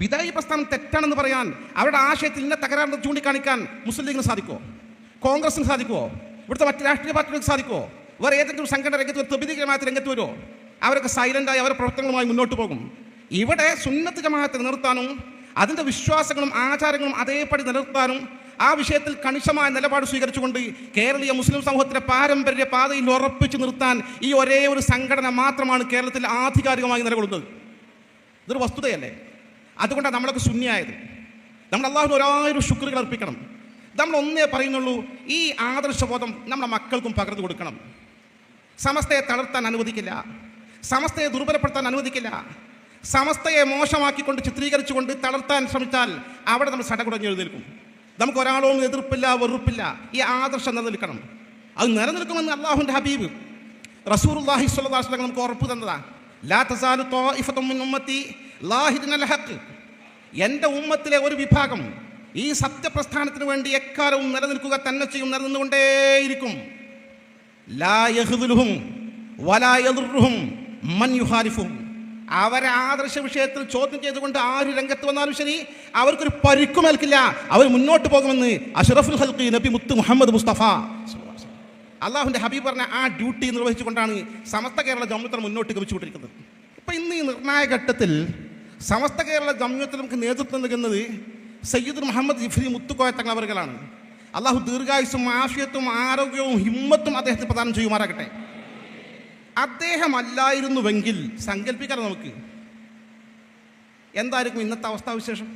വിദായി പ്രസ്ഥാനം തെറ്റാണെന്ന് പറയാൻ അവരുടെ ആശയത്തിൽ ഇന്ന തകരാറിന് ചൂണ്ടിക്കാണിക്കാൻ മുസ്ലിം ലീഗിന് സാധിക്കുമോ കോൺഗ്രസിന് സാധിക്കുമോ ഇവിടുത്തെ മറ്റ് രാഷ്ട്രീയ പാർട്ടികൾക്ക് സാധിക്കുമോ വേറെ ഏതെങ്കിലും സംഘടന രംഗത്ത് തൊബിതികരമായ രംഗത്ത് വരുമോ അവരൊക്കെ സൈലന്റായി അവരുടെ പ്രവർത്തനങ്ങളുമായി മുന്നോട്ട് പോകും. ഇവിടെ സുന്നത്ത് ജമാഅത്തെ നിർത്താനും അതിന്റെ വിശ്വാസങ്ങളും ആചാരങ്ങളും അതേപടി നിലനിർത്താനും ആ വിഷയത്തിൽ കണിശമായ നിലപാട് സ്വീകരിച്ചുകൊണ്ട് കേരളീയ മുസ്ലിം സമൂഹത്തിലെ പാരമ്പര്യ പാതയിൽ ഉറപ്പിച്ചു നിർത്താൻ ഈ ഒരേ ഒരു സംഘടന മാത്രമാണ് കേരളത്തിൽ ആധികാരികമായി നിലകൊള്ളുന്നത്. ഇതൊരു വസ്തുതയല്ലേ? അതുകൊണ്ടാണ് നമ്മളൊക്കെ ശൂന്യായത്. നമ്മൾ അള്ളാഹുന് ഒരായിരം ശുക്രുകൾ അർപ്പിക്കണം. നമ്മൾ ഒന്നേ പറയുന്നുള്ളൂ ഈ ആദർശബോധം നമ്മുടെ മക്കൾക്കും പകർന്നു കൊടുക്കണം. സമസ്തയെ തളർത്താൻ അനുവദിക്കില്ല. സമസ്തയെ ദുർബലപ്പെടുത്താൻ അനുവദിക്കില്ല. സമസ്തയെ മോശമാക്കിക്കൊണ്ട് ചിത്രീകരിച്ചുകൊണ്ട് തളർത്താൻ ശ്രമിച്ചാൽ അവിടെ നമ്മൾ സടകുടഞ്ഞ് എഴുന്നേൽക്കും. നമുക്ക് ഒരാളോടും എതിർപ്പില്ല വെറുപ്പില്ല. ഈ ആദർശം നിലനിൽക്കണം. അത് നിലനിൽക്കുമെന്ന് അള്ളാഹുന്റെ ഹബീബ് റസൂർ അള്ളാഹി വസല്ലം നമുക്ക് ഉറപ്പ് തന്നതാ. ലാ തസാലു തോ മിൻ ഹഖ് എന്റെ ഉമ്മത്തിലെ ഒരു വിഭാഗം ഈ സത്യപ്രസ്ഥാനത്തിന് വേണ്ടി എക്കാലവും നിലനിൽക്കുക തന്നെ ചെയ്യും നിലനിന്നുകൊണ്ടേയിരിക്കും. ലാ യഹ്ദുലുഹും വലാ യദുർറുഹും മൻ യുഹാരിഫുഹും. അവരെ ആദർശ വിഷയത്തിൽ ചോദ്യം ചെയ്തുകൊണ്ട് ആര് രംഗത്ത് വന്നാലും ശരി അവർക്കൊരു പരിക്കുമേൽക്കില്ല അവർ മുന്നോട്ട് പോകുമെന്ന് അഷറഫുൽ ഹൽക്കി നബി മുത്ത് മുഹമ്മദ് മുസ്തഫ. അള്ളാഹുന്റെ ഹബീബ് പറഞ്ഞ ആ ഡ്യൂട്ടി നിർവഹിച്ചുകൊണ്ടാണ് സമസ്ത കേരള ജമ്മുത്തർ മുന്നോട്ട് ഗമിച്ചുകൊണ്ടിരിക്കുന്നത് ഇപ്പം ഇന്ന് ഈ നിർണായക ഘട്ടത്തിൽ സമസ്ത കേരള ജമ്മുത്തിൽ നമുക്ക് നേതൃത്വം നൽകുന്നത് സയ്യിദ് മുഹമ്മദ് ജിഫ്രി മുത്തുക്കോയ തങ്ങളവറുകളാണ് അള്ളാഹു ദീർഘായുസും ആഫിയത്തും ആരോഗ്യവും ഹിമ്മത്തും അദ്ദേഹത്തിന് പ്രദാനം ചെയ്യുമാറാകട്ടെ. അദ്ദേഹം അദ്ദേഹമല്ലായിരുന്നുവെങ്കിൽ സങ്കല്പിക്കാം നമുക്ക്? എന്തായിരിക്കും ഇന്നത്തെ അവസ്ഥാവിശേഷം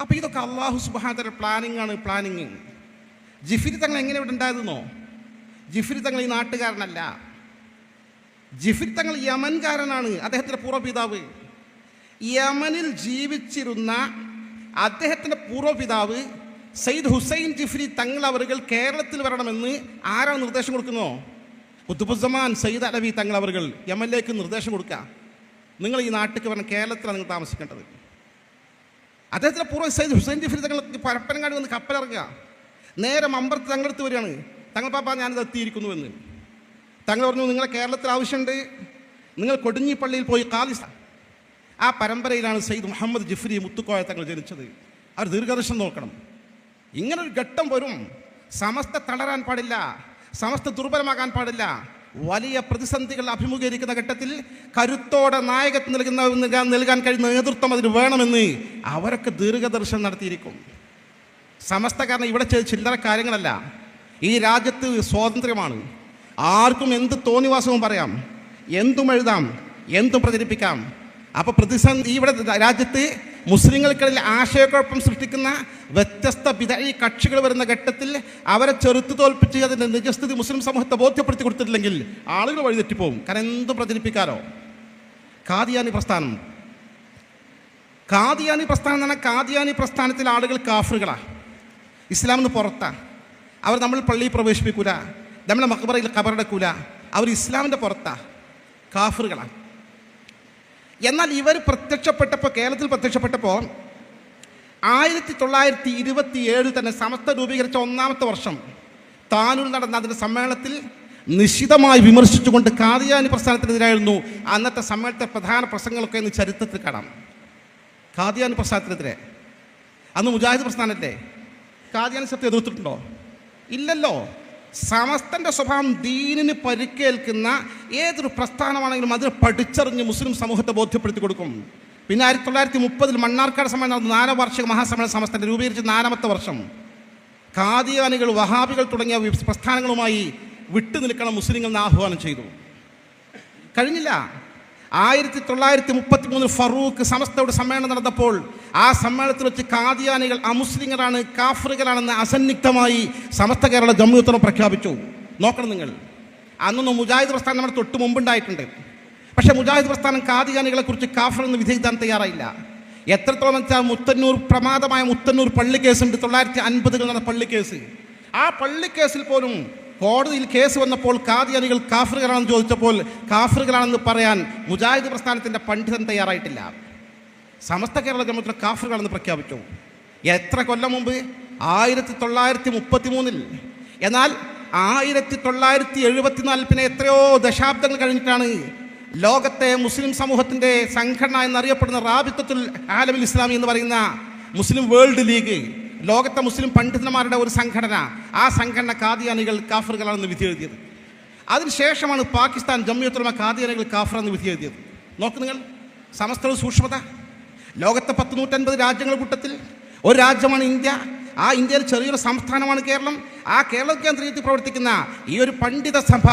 അപ്പോൾ ഇതൊക്കെ അള്ളാഹു സുബാന്തര പ്ലാനിങ് ആണ് പ്ലാനിങ്. ജിഫിരി തങ്ങൾ എങ്ങനെ ഇവിടെ ഉണ്ടായിരുന്നോ ജിഫിരി തങ്ങൾ ഈ നാട്ടുകാരനല്ല. ജിഫിരി തങ്ങൾ യമൻകാരനാണ് അദ്ദേഹത്തിന്റെ പൂർവപിതാവ്. യമനിൽ ജീവിച്ചിരുന്ന അദ്ദേഹത്തിന്റെ പൂർവപിതാവ് സയ്യിദ് ഹുസൈൻ ജിഫ്രി തങ്ങൾ അവറുകൾ കേരളത്തിൽ വരണമെന്ന് ആരാണ് നിർദ്ദേശം കൊടുക്കുന്നോ? കുത്തുബുസമാൻ സയ്യിദ് അലവി തങ്ങൾ അവറുകൾ യമനിലേക്ക് നിർദ്ദേശം കൊടുക്കുക. നിങ്ങൾ ഈ നാട്ടിലേക്ക് വരണം കേരളത്തിലാണ് നിങ്ങൾ താമസിക്കേണ്ടത്. അദ്ദേഹത്തിന്റെ പൂർവ സയ്യിദ് ഹുസൈൻ ജിഫ്രി തങ്ങൾ പരപ്പനങ്ങാടി വന്ന് കപ്പലിറങ്ങുക. നേരെ മമ്പറത്ത് തങ്ങളടുത്ത് വരികയാണ്. തങ്ങൾ പാപ്പ ഞാനിത് എത്തിയിരിക്കുന്നു എന്ന്. തങ്ങൾ പറഞ്ഞു നിങ്ങളെ കേരളത്തിൽ ആവശ്യമുണ്ട്. നിങ്ങൾ കൊടിഞ്ഞിപ്പള്ളിയിൽ പോയി കാലിസ ആ പരമ്പരയിലാണ് സയ്യിദ് മുഹമ്മദ് ജിഫ്രി മുത്തുക്കോയ തങ്ങൾ ജനിച്ചത്. അവർ ദീർഘദർശനം നോക്കണം. ഇങ്ങനൊരു ഘട്ടം വരും. സമസ്ത തളരാൻ പാടില്ല. സമസ്ത ദുർബലമാകാൻ പാടില്ല. വലിയ പ്രതിസന്ധികൾ അഭിമുഖീകരിക്കുന്ന ഘട്ടത്തിൽ കരുത്തോടെ നായകത്വം നൽകുന്ന നൽകാൻ കഴിയുന്ന നേതൃത്വം അതിന് വേണമെന്ന് അവരൊക്കെ ദീർഘദർശനം നടത്തിയിരിക്കും. സമസ്ത കാരണം ഇവിടെ ചില്ലറ കാര്യങ്ങളല്ല. ഈ രാജ്യത്ത് സ്വാതന്ത്ര്യമാണ്. ആർക്കും എന്ത് തോന്നിവാസവും പറയാം. എന്തും എഴുതാം. എന്തും പ്രചരിപ്പിക്കാം. അപ്പോൾ പ്രതിസന്ധി ഇവിടെ രാജ്യത്ത് മുസ്ലിങ്ങൾക്കിടയിൽ ആശയക്കുഴപ്പം സൃഷ്ടിക്കുന്ന വ്യത്യസ്ത വിധി കക്ഷികൾ വരുന്ന ഘട്ടത്തിൽ അവരെ ചെറുത്തു തോൽപ്പിച്ച് അതിന്റെ നിജസ്ഥിതി മുസ്ലിം സമൂഹത്തെ ബോധ്യപ്പെടുത്തി കൊടുത്തിട്ടില്ലെങ്കിൽ ആളുകൾ വഴിതെറ്റിപ്പോവും കാരണം എന്തും പ്രചരിപ്പിക്കാരോ കാദിയാനി പ്രസ്ഥാനം. കാദിയാനി പ്രസ്ഥാനം എന്ന് പറഞ്ഞാൽ കാദിയാനി പ്രസ്ഥാനത്തിലെ ആളുകൾ കാഫറുകളാണ് ഇസ്ലാമിന് പുറത്താണ് അവർ നമ്മൾ പള്ളിയിൽ പ്രവേശിപ്പിക്കൂല. നമ്മളെ മക്ബറയിൽ കബറടക്കൂല അവർ ഇസ്ലാമിന്റെ പുറത്താണ് കാഫറുകളാണ് എന്നാൽ ഇവർ പ്രത്യക്ഷപ്പെട്ടപ്പോൾ കേരളത്തിൽ പ്രത്യക്ഷപ്പെട്ടപ്പോൾ ആയിരത്തി തൊള്ളായിരത്തി ഇരുപത്തി ഏഴിൽ തന്നെ സമസ്ത രൂപീകരിച്ച ഒന്നാമത്തെ വർഷം താനൂർ നടന്ന അതിന്റെ സമ്മേളനത്തിൽ നിശിതമായി വിമർശിച്ചുകൊണ്ട് കാദിയാനി പ്രസ്ഥാനത്തിനെതിരായിരുന്നു അന്നത്തെ സമ്മേളനത്തെ പ്രധാന പ്രസംഗങ്ങളൊക്കെ ഇന്ന് ചരിത്രത്തിൽ കാണാം. കാദിയാനി പ്രസ്ഥാനത്തിനെതിരെ. അന്ന് മുജാഹിദ് പ്രസ്ഥാനത്തെ കാദിയാനി സത്യം എതിർത്തിട്ടുണ്ടോ? ഇല്ലല്ലോ. സമസ്തന്റെ സ്വഭാവം ദീനിന് പരിക്കേൽക്കുന്ന ഏതൊരു പ്രസ്ഥാനമാണെങ്കിലും അതിനെ പഠിച്ചറിഞ്ഞ് മുസ്ലിം സമൂഹത്തെ ബോധ്യപ്പെടുത്തി കൊടുക്കും. പിന്നെ ആയിരത്തി തൊള്ളായിരത്തി മുപ്പതിൽ മണ്ണാർക്കാട് സമ്മേളനം നടന്ന. നാലാം വാർഷിക മഹാസമ്മേളന സമസ്തന്റെ രൂപീകരിച്ച നാലാമത്തെ വർഷം. കാദിയാനികൾ വഹാബികൾ തുടങ്ങിയ പ്രസ്ഥാനങ്ങളുമായി വിട്ടു നിൽക്കണം മുസ്ലിങ്ങൾ ആഹ്വാനം ചെയ്തു. കഴിഞ്ഞില്ല. ആയിരത്തി തൊള്ളായിരത്തി മുപ്പത്തി മൂന്നിൽ ഫറൂഖ് സമസ്തയുടെ സമ്മേളനം നടന്നപ്പോൾ ആ സമ്മേളനത്തിൽ വെച്ച് കാദിയാനികൾ അമുസ്ലിങ്ങളാണ് കാഫറുകളാണെന്ന് അസന്നിഗ്ധമായി സമസ്ത കേരള ജമ്മുത്തരം പ്രഖ്യാപിച്ചു. നോക്കണം നിങ്ങൾ. അന്നൊന്നും മുജാഹിദ് പ്രസ്ഥാനം നമ്മുടെ തൊട്ട് മുമ്പുണ്ടായിട്ടുണ്ട്. പക്ഷെ മുജാഹിദ് പ്രസ്ഥാനം കാദിയാനികളെ കുറിച്ച് എന്ന് വിധിയെഴുതാൻ തയ്യാറായില്ല. എത്രത്തോളം വെച്ചാൽ മുത്തന്നൂർ പ്രമാദമായ മുത്തന്നൂർ പള്ളി കേസുണ്ട് തൊള്ളായിരത്തി അൻപതുകൾ നടന്ന പള്ളി കേസ്. ആ പള്ളി കേസിൽ പോലും കോടതിയിൽ കേസ് വന്നപ്പോൾ കാദിയാനികൾ കാഫറുകളാണെന്ന് ചോദിച്ചപ്പോൾ കാഫറുകളാണെന്ന് പറയാൻ മുജാഹിദ് പ്രസ്ഥാനത്തിന്റെ പണ്ഡിതൻ തയ്യാറായിട്ടില്ല. സമസ്ത കേരള ജമത്തിൽ കാഫറുകളെന്ന് പ്രഖ്യാപിച്ചു. എത്ര കൊല്ലം മുമ്പ്? ആയിരത്തി തൊള്ളായിരത്തി മുപ്പത്തി മൂന്നിൽ എന്നാൽ ആയിരത്തി തൊള്ളായിരത്തി എഴുപത്തിനാലിൽ പിന്നെ എത്രയോ ദശാബ്ദങ്ങൾ കഴിഞ്ഞിട്ടാണ് ലോകത്തെ മുസ്ലിം സമൂഹത്തിന്റെ സംഘടന എന്നറിയപ്പെടുന്ന റാബിത്തുൽ ആലമിൽ ഇസ്ലാമി എന്ന് പറയുന്ന മുസ്ലിം വേൾഡ് ലീഗ് ലോകത്തെ മുസ്ലിം പണ്ഡിതന്മാരുടെ ഒരു സംഘടന. ആ സംഘടന കാദിയാനികൾ കാഫറുകളാണെന്ന് വിധി എഴുതിയത് അതിനുശേഷമാണ് പാകിസ്ഥാൻ ജമ്മിയത്തുലമ കാദിയാനികൾ കാഫർ എന്ന് വിധി എഴുതിയത് നോക്ക് നിങ്ങൾ സമസ്ത സൂക്ഷ്മത. ലോകത്തെ പത്ത് നൂറ്റൻപത് രാജ്യങ്ങളുടെ കൂട്ടത്തിൽ ഒരു രാജ്യമാണ് ഇന്ത്യ. ആ ഇന്ത്യയിൽ ചെറിയൊരു സംസ്ഥാനമാണ് കേരളം. ആ കേരള കേന്ദ്രീകരിച്ച് പ്രവർത്തിക്കുന്ന ഈ ഒരു പണ്ഡിത സഭ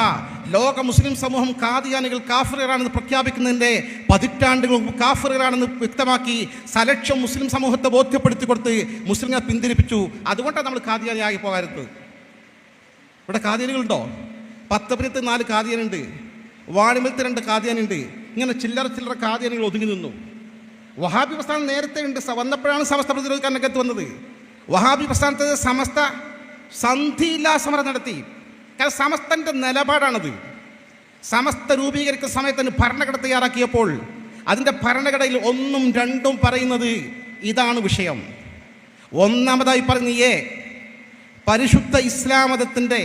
ലോക മുസ്ലിം സമൂഹം കാദിയാനികൾ കാഫറുകളാണെന്ന് പ്രഖ്യാപിക്കുന്നതിന്റെ പതിറ്റാണ്ടുകൾ കാഫറുകളാണെന്ന് വ്യക്തമാക്കി സലക്ഷം മുസ്ലിം സമൂഹത്തെ ബോധ്യപ്പെടുത്തി കൊടുത്ത് മുസ്ലിങ്ങളെ പിന്തിരിപ്പിച്ചു. അതുകൊണ്ടാണ് നമ്മൾ കാദിയാനിയായി പോകരുത് ഇവിടെ കാദിയാനികളുണ്ടോ പത്തപുരത്ത് നാല് കാദിയാനുണ്ട് വാണിമലത്ത് രണ്ട് കാദിയാനുണ്ട് ഇങ്ങനെ ചില്ലറ ചില്ലറ കാദിയാനികൾ ഒതുങ്ങി നിന്നു. വഹാബി പ്രസ്ഥാനം നേരത്തെ ഉണ്ട്. വന്നപ്പോഴാണ് സമസ്ത പ്രതിരോധിക്കാൻ രംഗത്ത് വന്നത്. വഹാബി പ്രസ്ഥാനത്തെ സമസ്ത സന്ധിയില്ലാ സമരം നടത്തി. കാരണം സമസ്തന്റെ നിലപാടാണത്. സമസ്ത രൂപീകരിക്കുന്ന സമയത്തിന് ഭരണഘടന തയ്യാറാക്കിയപ്പോൾ അതിന്റെ ഭരണഘടനയിൽ ഒന്നും രണ്ടും പറയുന്നത് ഇതാണ് വിഷയം. ഒന്നാമതായി പറഞ്ഞ പരിശുദ്ധ ഇസ്ലാം മതത്തിന്റെ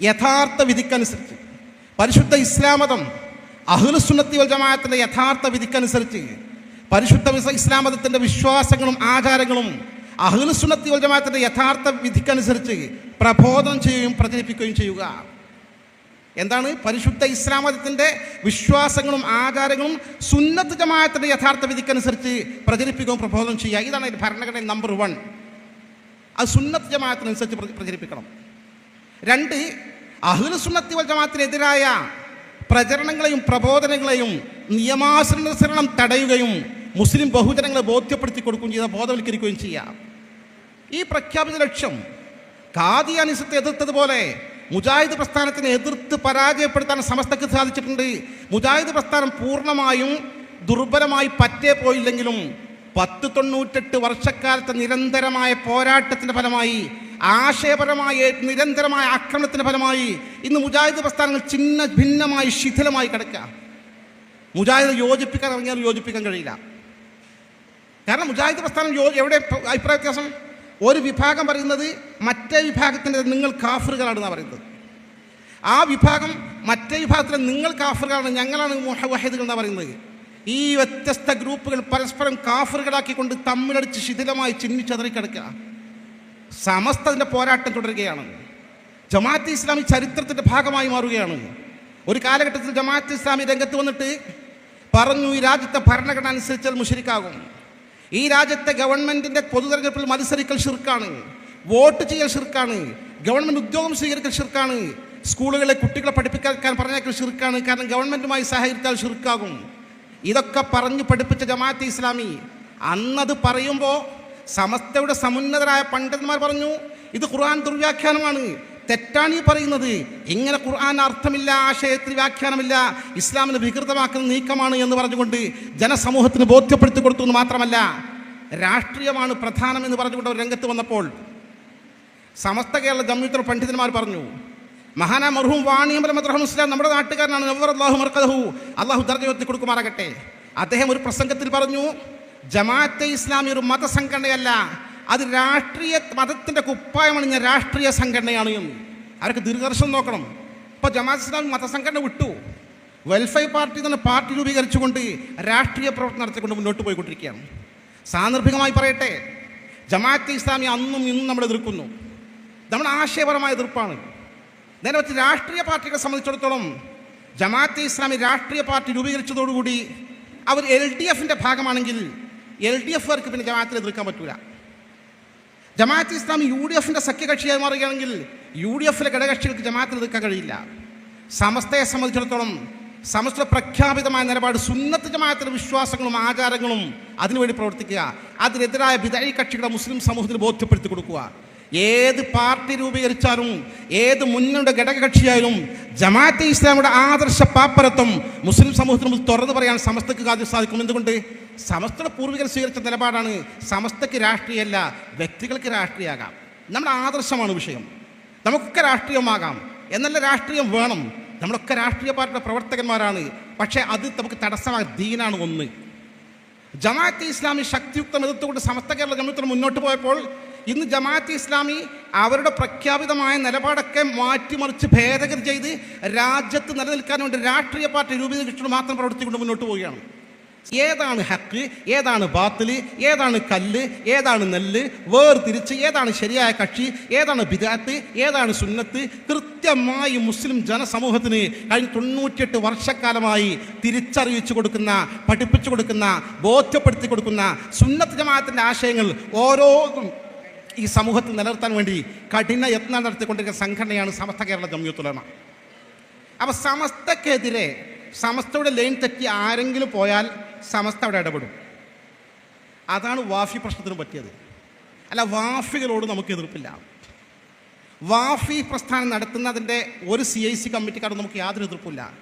യഥാർത്ഥ വിധിക്കനുസരിച്ച് പരിശുദ്ധ ഇസ്ലാം മതം വൽ ജമാഅത്തിന്റെ യഥാർത്ഥ വിധിക്കനുസരിച്ച് പരിശുദ്ധ ഇസ്ലാം മതത്തിന്റെ വിശ്വാസങ്ങളും ആചാരങ്ങളും അഹ്ലുസുന്നത്തി വൽ ജമാഅത്തിന്റെ യഥാർത്ഥ വിധിക്കനുസരിച്ച് പ്രബോധനം ചെയ്യുകയും പ്രചരിപ്പിക്കുകയും ചെയ്യുക. എന്താണ്? പരിശുദ്ധ ഇസ്ലാം മതത്തിന്റെ വിശ്വാസങ്ങളും ആചാരങ്ങളും സുന്നത്ത് ജമാഅത്തിന്റെ യഥാർത്ഥ വിധിക്കനുസരിച്ച് പ്രചരിപ്പിക്കുകയും പ്രബോധനം ചെയ്യുക. ഇതാണ് അതിന്റെ ഭരണഘടന നമ്പർ വൺ അത് സുന്നത്ത് ജമാഅത്തിനനുസരിച്ച് പ്ര- പ്രചരിപ്പിക്കണം. രണ്ട് അഹ്ലു സുന്നത്തി വൽ ജമാഅത്തിനെതിരായ പ്രചരണങ്ങളെയും പ്രബോധനങ്ങളെയും നിയമാനുസരണം തടയുകയും മുസ്ലിം ബഹുജനങ്ങളെ ബോധ്യപ്പെടുത്തി കൊടുക്കുകയും ചെയ്യുക ബോധവൽക്കരിക്കുകയും ചെയ്യാം. ഈ പ്രഖ്യാപിത ലക്ഷ്യം കാദിയാനിസത്തെ എതിർത്തതുപോലെ മുജാഹിദ് പ്രസ്ഥാനത്തിനെ എതിർത്ത് പരാജയപ്പെടുത്താൻ സമസ്തക്ക് സാധിച്ചിട്ടുണ്ട്. മുജാഹിദ് പ്രസ്ഥാനം പൂർണമായും ദുർബലമായി പറ്റേ പോയില്ലെങ്കിലും പത്ത് തൊണ്ണൂറ്റെട്ട് വർഷക്കാലത്തെ നിരന്തരമായ പോരാട്ടത്തിന്റെ ഫലമായി ആശയപരമായ നിരന്തരമായ ആക്രമണത്തിന്റെ ഫലമായി ഇന്ന് മുജാഹിദ് പ്രസ്ഥാനങ്ങൾ ചിഹ്ന ഭിന്നമായി ശിഥിലമായി കിടക്കുക. മുജാഹിദ് യോജിപ്പിക്കാൻ ഇറങ്ങിയാൽ യോജിപ്പിക്കാൻ കഴിയില്ല. കാരണം മുജാഹിദ് പ്രസ്ഥാനം എവിടെ അഭിപ്രായ വ്യത്യാസം? ഒരു വിഭാഗം പറയുന്നത് മറ്റേ വിഭാഗത്തിന്റെ നിങ്ങൾ കാഫറുകളാണെന്നാണ് പറയുന്നത്. ആ വിഭാഗം മറ്റേ വിഭാഗത്തിലെ നിങ്ങൾ കാഫറുകളാണ് ഞങ്ങളാണ് മുഹവഹിദുകൾ എന്നാണ് പറയുന്നത്. ഈ വ്യത്യസ്ത ഗ്രൂപ്പുകൾ പരസ്പരം കാഫറുകളാക്കിക്കൊണ്ട് തമ്മിലടിച്ച് ശിഥിലമായി ചിന്നിച്ചതറിക്കിടക്കുക സമസ്തതിന്റെ പോരാട്ടം തുടരുകയാണ്. ജമാഅത്ത് ഇസ്ലാമി ചരിത്രത്തിന്റെ ഭാഗമായി മാറുകയാണ്. ഒരു കാലഘട്ടത്തിൽ ജമാഅത്ത് ഇസ്ലാമി രംഗത്ത് വന്നിട്ട് പറഞ്ഞു ഈ രാജ്യത്തെ ഭരണഘടന അനുസരിച്ചാൽ മുഷരിക്കാകും. ഈ രാജ്യത്തെ ഗവൺമെന്റിന്റെ പൊതുതെരഞ്ഞെടുപ്പിൽ മത്സരിക്കൽ ഷിർക്കാണ് വോട്ട് ചെയ്യൽ ഷിർക്കാണ് ഗവൺമെന്റ് ഉദ്യോഗം സ്വീകരിക്കൽ ഷിർക്കാണ് സ്കൂളുകളിലെ കുട്ടികളെ പഠിപ്പിക്കാൻ പറഞ്ഞേക്കൽ ഷിർക്കാണ് കാരണം ഗവൺമെന്റുമായി സഹകരിച്ചാൽ ഷിർക്കാകും ഇതൊക്കെ പറഞ്ഞു പഠിപ്പിച്ച ജമാഅത്ത് ഇസ്ലാമി. അന്നത് പറയുമ്പോൾ സമസ്തയുടെ സമുന്നതരായ പണ്ഡിതന്മാർ പറഞ്ഞു ഇത് ഖുർആൻ ദുർവ്യാഖ്യാനമാണ്. തെറ്റാണ് ഈ പറയുന്നത്. ഇങ്ങനെ ഖുർആൻ അർത്ഥമില്ല ആശയത്തിൽ വ്യാഖ്യാനമില്ല ഇസ്ലാമിന് വികൃതമാക്കുന്ന നീക്കമാണ് എന്ന് പറഞ്ഞുകൊണ്ട് ജനസമൂഹത്തിന് ബോധ്യപ്പെടുത്തി കൊടുത്തു എന്ന് മാത്രമല്ല രാഷ്ട്രീയമാണ് പ്രധാനം എന്ന് പറഞ്ഞുകൊണ്ട് അവർ രംഗത്ത് വന്നപ്പോൾ സമസ്ത കേരള ജമ്മിത്ര പണ്ഡിതന്മാർ പറഞ്ഞു മഹാന മർഹൂം വാണിയമല അബ്രഹം ഇസ്ലാം നമ്മുടെ നാട്ടുകാരനാണ്. നവർ അള്ളാഹു മർക്കഹു അള്ളാഹു ദർജയത്തിൽ കൊടുക്കുമാറാകട്ടെ. അദ്ദേഹം ഒരു പ്രസംഗത്തിൽ പറഞ്ഞു ജമാഅത്തെ ഇസ്ലാമി ഒരു മതസംഘടനയല്ല. അത് രാഷ്ട്രീയ മതത്തിന്റെ കുപ്പായമണിഞ്ഞ രാഷ്ട്രീയ സംഘടനയാണ് എന്ന് അവർക്ക് ദീർഘദർശനം നോക്കണം. ഇപ്പോൾ ജമാഅത്ത് ഇസ്ലാം മതസംഘടന വിട്ടു. വെൽഫെയർ പാർട്ടി തന്നെ പാർട്ടി രൂപീകരിച്ചുകൊണ്ട് രാഷ്ട്രീയ പ്രവർത്തനം നടത്തിക്കൊണ്ട് മുന്നോട്ട് പോയിക്കൊണ്ടിരിക്കുകയാണ്. സാന്ദർഭികമായി പറയട്ടെ ജമാഅത്ത് ഇസ്ലാമി അന്നും ഇന്നും നമ്മൾ എതിർക്കുന്നു. നമ്മൾ ആശയപരമായ എതിർപ്പാണ്. നേരെ വെച്ച് രാഷ്ട്രീയ പാർട്ടികളെ സംബന്ധിച്ചിടത്തോളം ജമാഅത്തെ ഇസ്ലാമി രാഷ്ട്രീയ പാർട്ടി രൂപീകരിച്ചതോടുകൂടി അവർ എൽ ഡി എഫിന്റെ ഭാഗമാണെങ്കിൽ എൽ ഡി എഫുകാർക്ക് പിന്നെ ജമാഅത്തിൽ എതിർക്കാൻ പറ്റൂല. ജമാഅത്ത് ഇസ്ലാമി യു ഡി എഫിന്റെ സഖ്യകക്ഷിയായി മാറുകയാണെങ്കിൽ യു ഡി എഫിലെ ഘടകകക്ഷികൾക്ക് ജമാഅത്തിന് നിൽക്കാൻ കഴിയില്ല. സമസ്തയെ സംബന്ധിച്ചിടത്തോളം സമസ്ത പ്രഖ്യാപിതമായ നിലപാട് സുന്നത്ത് ജമാഅത്തിന്റെ വിശ്വാസങ്ങളും ആചാരങ്ങളും അതിനുവേണ്ടി പ്രവർത്തിക്കുക. അതിനെതിരായ വിദായി കക്ഷികളെ മുസ്ലിം സമൂഹത്തിന് ബോധ്യപ്പെടുത്തി കൊടുക്കുക. ഏത് പാർട്ടി രൂപീകരിച്ചാലും ഏത് മുന്നണിയുടെ ഘടകകക്ഷിയായാലും ജമാഅത്തെ ഇസ്ലാമിയുടെ ആദർശ പാപ്പരത്വം മുസ്ലിം സമൂഹത്തിന് മുമ്പ് തുറന്നു പറയാൻ സമസ്തക്ക് ആദ്യം സാധിക്കും. എന്തുകൊണ്ട്? സമസ്തയുടെ പൂർവികർ സ്വീകരിച്ച നിലപാടാണ് സമസ്തക്ക് രാഷ്ട്രീയമല്ല വ്യക്തികൾക്ക് രാഷ്ട്രീയമാകാം നമ്മുടെ ആദർശമാണ് വിഷയം. നമുക്കൊക്കെ രാഷ്ട്രീയമാകാം. എന്നല്ല രാഷ്ട്രീയം വേണം. നമ്മളൊക്കെ രാഷ്ട്രീയ പാർട്ടിയുടെ പ്രവർത്തകന്മാരാണ്. പക്ഷേ അത് നമുക്ക് തടസ്സമായ ദീനാണ് ഒന്ന്. ജമാഅത്തെ ഇസ്ലാമി ശക്തിയുക്തം എതിർത്തുകൊണ്ട് സമസ്ത കേരള ജമയത്തിന് മുന്നോട്ട് പോയപ്പോൾ ഇന്ന് ജമാഅത്ത് ഇസ്ലാമി അവരുടെ പ്രഖ്യാപിതമായ നിലപാടൊക്കെ മാറ്റിമറിച്ച് ഭേദഗതി ചെയ്ത് രാജ്യത്ത് നിലനിൽക്കാൻ വേണ്ടി രാഷ്ട്രീയ പാർട്ടി രൂപീകരിച്ചുകൊണ്ട് മാത്രം പ്രവർത്തിച്ചുകൊണ്ട് മുന്നോട്ട് പോവുകയാണ്. ഏതാണ് ഹക്ക് ഏതാണ് ബാത്തിൽ ഏതാണ് കല്ല് ഏതാണ് നെല്ല് വേർതിരിച്ച് ഏതാണ് ശരിയായ കക്ഷി ഏതാണ് ബിദാത്ത് ഏതാണ് സുന്നത്ത് കൃത്യമായി മുസ്ലിം ജനസമൂഹത്തിന് കഴിഞ്ഞ തൊണ്ണൂറ്റിയെട്ട് വർഷക്കാലമായി തിരിച്ചറിയിച്ചു കൊടുക്കുന്ന പഠിപ്പിച്ചു കൊടുക്കുന്ന ബോധ്യപ്പെടുത്തി കൊടുക്കുന്ന സുന്നത്ത് ജമാഅത്തിന്റെ ആശയങ്ങൾ ഓരോന്നും ഈ സമൂഹത്തിൽ നിലനിർത്താൻ വേണ്ടി കഠിന യത്നം നടത്തിക്കൊണ്ടിരിക്കുന്ന സംഘടനയാണ് സമസ്ത കേരള ജമ്യൂത്തുലമ അപ്പോൾ സമസ്തക്കെതിരെ സമസ്തയുടെ ലൈൻ തെറ്റി ആരെങ്കിലും പോയാൽ സമസ്ത അവിടെ ഇടപെടും. അതാണ് വാഫി പ്രശ്നത്തിന് പറ്റിയത്. അല്ല വാഫികളോട് നമുക്ക് എതിർപ്പില്ല. വാഫി പ്രസ്ഥാനം നടത്തുന്നതിന്റെ ഒരു സി ഐ സി കമ്മിറ്റിക്കാരോട് നമുക്ക് യാതൊരു എതിർപ്പില്ല